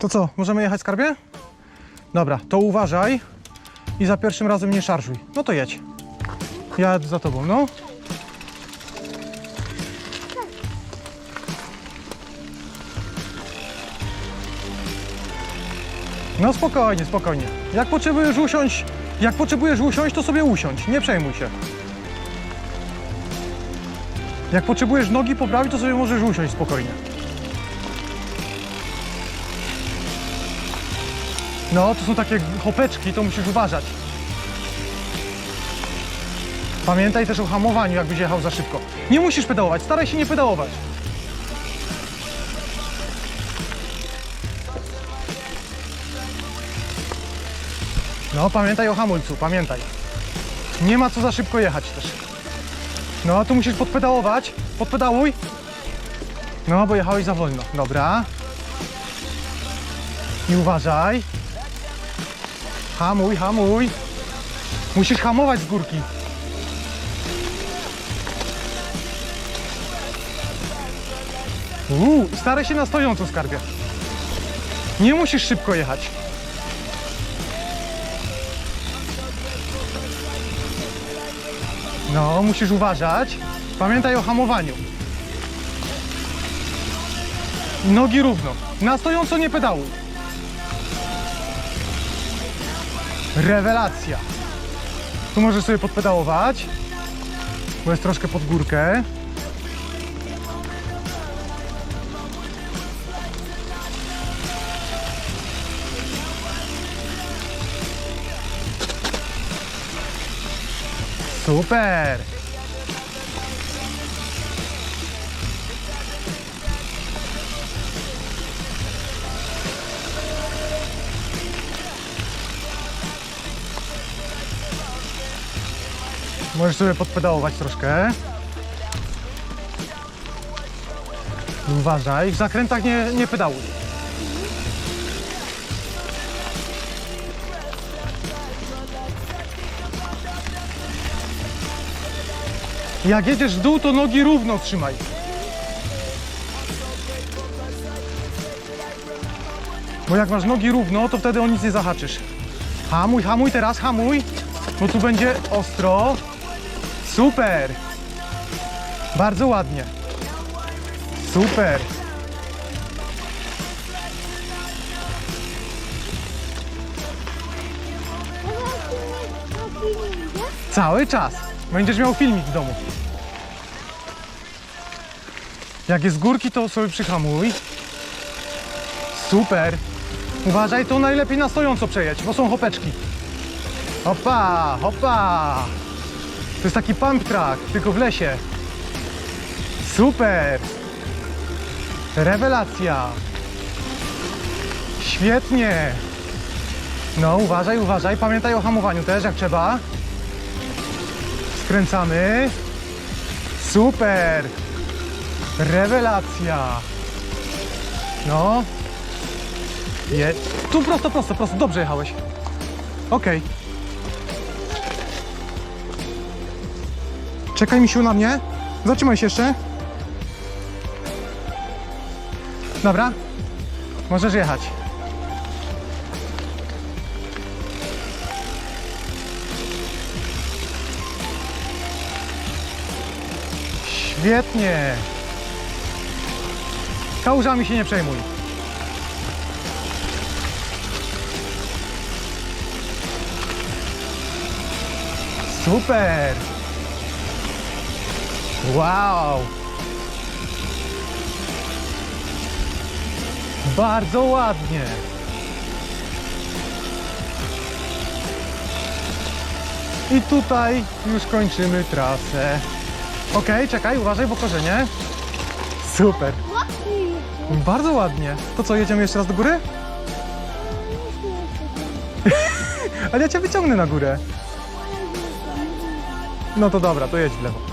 To co, możemy jechać skarbie? Dobra, to uważaj i za pierwszym razem nie szarżuj. No to jedź. Ja za tobą, no. No spokojnie, spokojnie. Jak potrzebujesz usiąść, jak potrzebujesz usiąść, to sobie usiądź, nie przejmuj się. Jak potrzebujesz nogi poprawić, to sobie możesz usiąść spokojnie. No, to są takie hopeczki, to musisz uważać. Pamiętaj też o hamowaniu, jakbyś jechał za szybko. Nie musisz pedałować, staraj się nie pedałować. No, pamiętaj o hamulcu, pamiętaj. Nie ma co za szybko jechać też. No, tu musisz podpedałować. Podpedałuj. No, bo jechałeś za wolno. Dobra. I uważaj. Hamuj, hamuj. Musisz hamować z górki. Uuu, staraj się na stojąco skarbie. Nie musisz szybko jechać. No, musisz uważać. Pamiętaj o hamowaniu. Nogi równo. Na stojąco nie pedałuj. Rewelacja. Tu możesz sobie podpedałować, bo jest troszkę pod górkę. Super! Możesz sobie podpedałować troszkę. Uważaj, w zakrętach nie, nie pedałuj. Jak jedziesz w dół, to nogi równo trzymaj. Bo jak masz nogi równo, to wtedy o nic nie zahaczysz. Hamuj, hamuj teraz, hamuj, bo tu będzie ostro. Super! Bardzo ładnie. Super! Cały czas. Będziesz miał filmik w domu. Jak jest górki, to sobie przyhamuj. Super. Uważaj, to najlepiej na stojąco przejedź, bo są hopeczki. Hopa, hopa. To jest taki pump track, tylko w lesie. Super. Rewelacja. Świetnie. No, uważaj, uważaj. Pamiętaj o hamowaniu też, jak trzeba. Skręcamy. Super. Rewelacja. No. Je. Tu prosto, prosto, prosto. Dobrze jechałeś. Okej. Czekaj, misiu, na mnie. Zatrzymaj się jeszcze. Dobra. Możesz jechać. Świetnie. Kałużami się nie przejmuj. Super. Wow. Bardzo ładnie. I tutaj już kończymy trasę. Okej, czekaj, uważaj, bo korzenie. Super. Bardzo ładnie. To co, jedziemy jeszcze raz do góry? Ale ja cię wyciągnę na górę. No to dobra, to jedź w lewo.